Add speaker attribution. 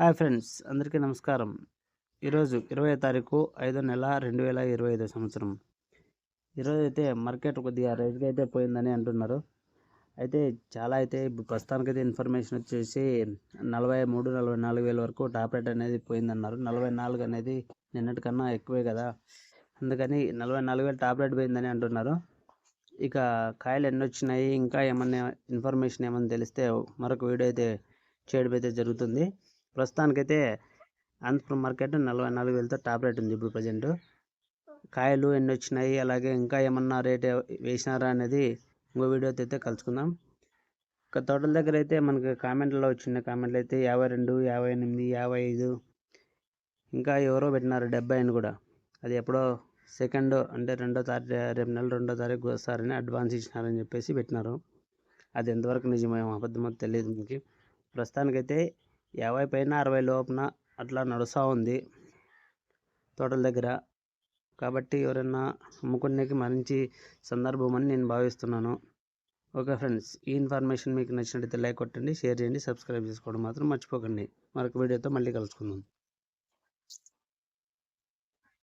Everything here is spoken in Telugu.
Speaker 1: హాయ్ ఫ్రెండ్స్ అందరికీ నమస్కారం ఈరోజు ఇరవై తారీఖు ఐదో నెల రెండు వేల ఇరవై ఐదో సంవత్సరం ఈరోజు అయితే మార్కెట్ కొద్దిగా రేట్గా అయితే పోయిందని అంటున్నారు అయితే చాలా అయితే ప్రస్తుతానికి ప్రస్తుతానికైతే ఇన్ఫర్మేషన్ వచ్చేసి నలభై మూడు నలభై నాలుగు వేల వరకు టాప్ రేట్ అనేది పోయిందన్నారు నలభై నాలుగు అనేది నిన్నటికన్నా ఎక్కువే కదా అందుకని నలభై నాలుగు వేలు టాప్ రేట్ పోయిందని అంటున్నారు ఇక కాయలు ఎన్ని వచ్చినాయి ఇంకా ఏమన్నా ఇన్ఫర్మేషన్ ఏమన్నా తెలిస్తే మరొక వీడియో అయితే చేయడం అయితే జరుగుతుంది ప్రస్తుతానికైతే అనంతపురం మార్కెట్ నలభై నాలుగు వేలతో టాప్ రేట్ ఉంది ఇప్పుడు ప్రజెంట్ కాయలు ఎన్ని వచ్చినాయి అలాగే ఇంకా ఏమన్నా రేట్ వేసినారా అనేది ఇంకో వీడియోతో అయితే కలుసుకుందాం ఇక తోటల దగ్గర అయితే మనకి కామెంట్లో వచ్చిన కామెంట్లు అయితే యాభై రెండు యాభై ఎనిమిది యాభై ఐదు ఇంకా ఎవరో పెట్టినారు డెబ్బై అని కూడా అది ఎప్పుడో సెకండ్ అంటే రెండో తారీఖు రేపు నెల రెండో తారీఖు వస్తారని అడ్వాన్స్ ఇచ్చినారని చెప్పేసి పెట్టినారు అది ఎంతవరకు నిజమేమో అబద్ధమో తెలియదు మనకి ప్రస్తుతానికైతే యాభై పైన అరవై లోపున అట్లా నడుస్తూ ఉంది తోటల దగ్గర కాబట్టి ఎవరైనా అమ్ముకునేకి మంచి సందర్భం అని నేను భావిస్తున్నాను ఓకే ఫ్రెండ్స్ ఈ ఇన్ఫర్మేషన్ మీకు నచ్చినట్టయితే లైక్ కొట్టండి షేర్ చేయండి సబ్స్క్రైబ్ చేసుకోవడం మాత్రం మర్చిపోకండి మరొక వీడియోతో మళ్ళీ కలుసుకుందాం